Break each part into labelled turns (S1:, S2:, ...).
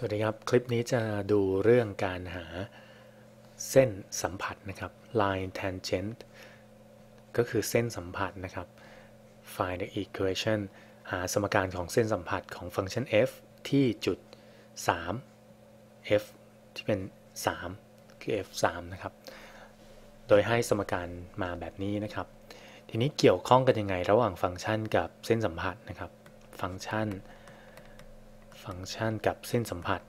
S1: สวัสดีครับ คลิปนี้จะดูเรื่องการหาเส้นสัมผัสนะครับ line tangent ก็คือเส้นสัมผัสนะครับ find the equation หาสมการของเส้นสัมผัสของฟังก์ชัน f ที่จุด 3 f ที่เป็น 3 คือ f 3นะครับ โดยให้สมการมาแบบนี้นะครับ ทีนี้เกี่ยวข้องกันยังไงระหว่างฟังก์ชันกับเส้นสัมผัสนะครับ ฟังก์ชัน ฟังก์ชันกับเส้นสัมผัส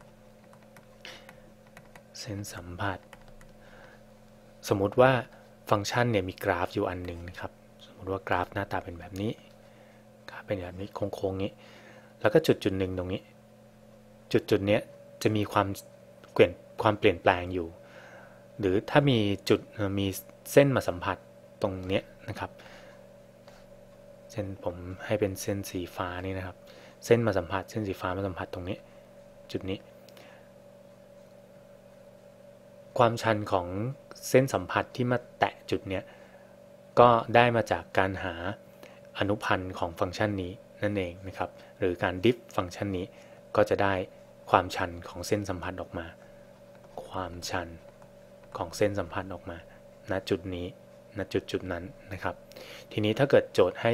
S1: เส้นสัมผัส สมมุติว่าฟังก์ชันเนี่ยมีกราฟอยู่อันหนึ่งนะครับ สมมติว่ากราฟหน้าตาเป็นแบบนี้กราฟเป็นแบบนี้โค้งๆนี้ แล้วก็จุดจุดหนึ่งตรงนี้ จุดจุดเนี้ยจะมีความเปลี่ยนความเปลี่ยนแปลงอยู่ หรือถ้ามีจุดมีเส้นมาสัมผัสตรงเนี้ยนะครับ เส้นผมให้เป็นเส้นสีฟ้านี่นะครับ เส้นมาสัมผัสเส้นสีฟ้ามาสัมผัสตรงนี้ จุดนี้ ความชันของเส้นสัมผัสที่มาแตะจุดเนี้ยก็ได้มาจากการหาอนุพันธ์ของฟังก์ชันนี้นั่นเองนะครับ หรือการดิฟฟังก์ชันนี้ก็จะได้ความชันของเส้นสัมผัสออกมา ความชันของเส้นสัมผัสออกมา ณ จุดนี้ ณ จุดจุดนั้นนะครับ ทีนี้ถ้าเกิดโจทย์ให้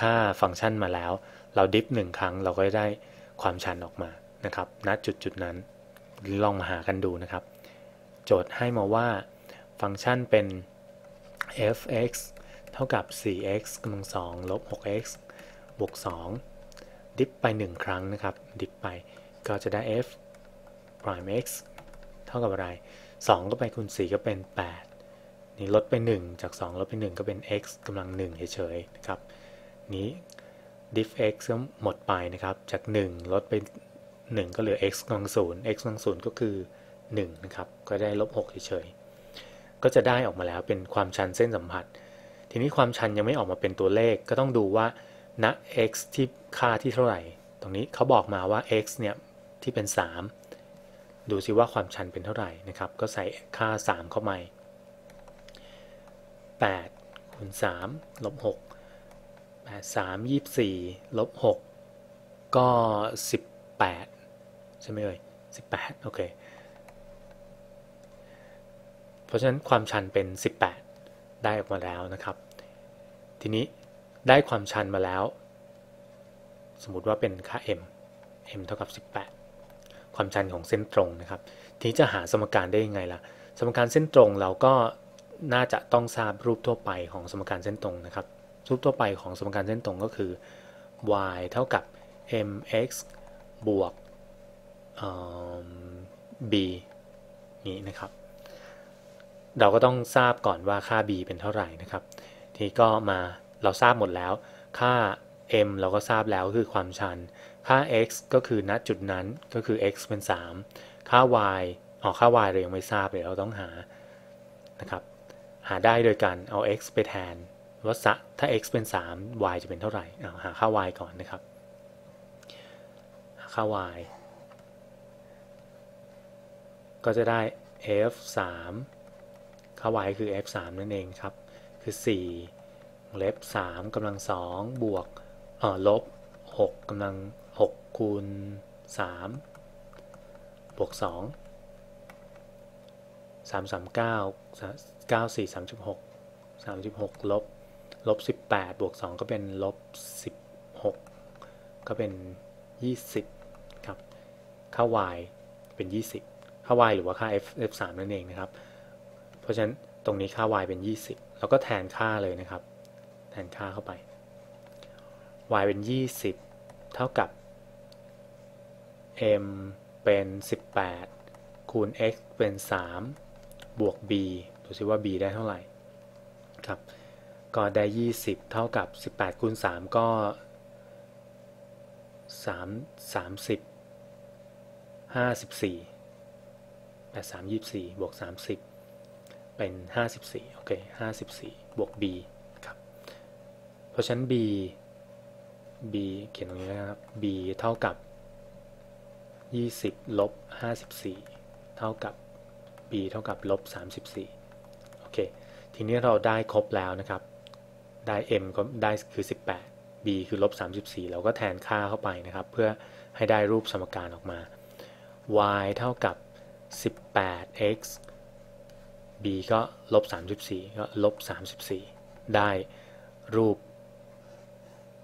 S1: ค่าฟังก์ชันมาแล้ว เราดิฟหนึ่งครั้งเราก็ได้ความชันออกมานะครับณจุดจุดนั้นลองมาหากันดูนะครับ โจทย์ให้มาว่าฟังก์ชันเป็น f(x) เท่ากับ 4x กำลัง2ลบ 6x บวก 2 ดิฟไป 1 ครั้งนะครับ ดิฟไปก็จะได้ f prime x เท่ากับอะไร 2 ก็ไปคูณ 4 ก็เป็น 8 นี่ลดไป 1 จาก 2 ลดไป 1 ก็เป็น x กำลัง1เฉยๆนะครับ นี้ diff x ก็หมดไปนะครับ จาก 1 ลดไป 1 ก็เหลือ x กำลัง0 x กำลัง0ก็คือ 1 นะครับ ก็ได้ลบ6เฉยๆ ก็จะได้ออกมาแล้วเป็นความชันเส้นสัมผัส ทีนี้ความชันยังไม่ออกมาเป็นตัวเลข ก็ต้องดูว่าณ x ที่ค่าที่เท่าไหร่ ตรงนี้เขาบอกมาว่า x เนี่ย ที่เป็น 3 ดูซิว่าความชันเป็นเท่าไหร่นะครับ ก็ใส่ค่า 3 เข้าไป8คูณ3ลบ6 8 3 24ลบ6ก็18ใช่ไหมเอ่ย18โอเค เพราะฉะนั้นความชันเป็น18ได้ออกมาแล้วนะครับ ทีนี้ได้ความชันมาแล้ว สมมติว่าเป็นค่า m m เท่ากับ 18 ความชันของเส้นตรงนะครับ ทีนี้จะหาสมการได้ยังไงล่ะ สมการเส้นตรงเราก็น่าจะต้องทราบรูปทั่วไปของสมการเส้นตรงนะครับ รูปทั่วไปของสมการเส้นตรงก็คือ y เท่ากับ mx บวก b นี้นะครับ เราก็ต้องทราบก่อนว่าค่า b เป็นเท่าไหร่นะครับ ทีก็มาเราทราบหมดแล้ว ค่า m เราก็ทราบแล้วคือความชัน ค่า x ก็คือณจุดนั้นก็คือ x เป็น 3 ค่า y ออค่า y เรายังไม่ทราบเลยเราต้องหานะครับ หาได้โดยการเอา x ไปแทน ว่าถ้า x เป็น 3 y จะเป็นเท่าไหร่หาค่า y ก่อนนะครับ หาค่า y ก็จะได้ f 3ค่า y คือ f 3นั่นเองครับ คือ 4 เล็บ 3กำลัง 2 บวกเออลบ 6กำลัง 6 คูณ 3 บวก 2 3 3 9 9 4 36 36 ลบ ลบ18บวก2ก็เป็นลบ16ก็เป็น20ครับ ค่า y เป็น20ค่า y หรือว่าค่า f f3 นั่นเองนะครับ เพราะฉะนั้นตรงนี้ค่า y เป็น20แล้วก็แทนค่าเลยนะครับ แทนค่าเข้าไป y เป็น20เท่ากับ m เป็น 18 คูณ x เป็น 3 บวก b ดูซิว่า b ได้เท่าไหร่ ครับ ก็ได้ 20 เท่ากับ 18คูณ3ก็ 3 30 54 83 24บวก30 เป็น 54 โอเค 54 บวก b ครับ เพราะฉะนั้น b b เขียนตรงนี้นะครับ b เท่ากับ 20 ลบ 54 เท่ากับ b เท่ากับลบ 34 โอเค ทีนี้เราได้ครบแล้วนะครับ ได้ m ก็ได้คือ 18 b คือลบ34 เราก็แทนค่าเข้าไปนะครับ เพื่อให้ได้รูปสมการออกมา y เท่ากับ 18x b ก็ลบ34 ก็ลบ34 ได้รูป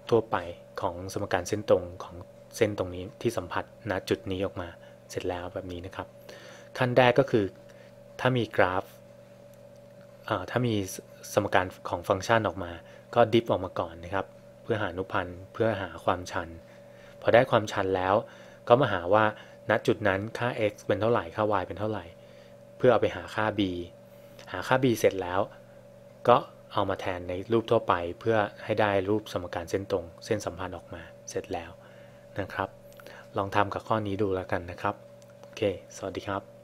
S1: ทั่วไปของสมการเส้นตรงของเส้นตรงนี้ที่สัมผัสณจุดนี้ออกมาเสร็จแล้วแบบนี้นะครับ ขั้นแรกก็คือถ้ามีกราฟ ถ้ามีสมการของฟังก์ชันออกมา ก็ดิฟออกมาก่อนนะครับ เพื่อหาอนุพันธ์เพื่อหาความชัน พอได้ความชันแล้ว ก็มาหาว่าณจุดนั้นค่า x เป็นเท่าไหร่ค่า y เป็นเท่าไหร่ เพื่อเอาไปหาค่า b หาค่า b เสร็จแล้ว ก็เอามาแทนในรูปทั่วไป เพื่อให้ได้รูปสมการเส้นตรง เส้นสัมพันธ์ออกมาเสร็จแล้วนะครับ ลองทำกับข้อนี้ดูแล้วกันนะครับ โอเค สวัสดีครับ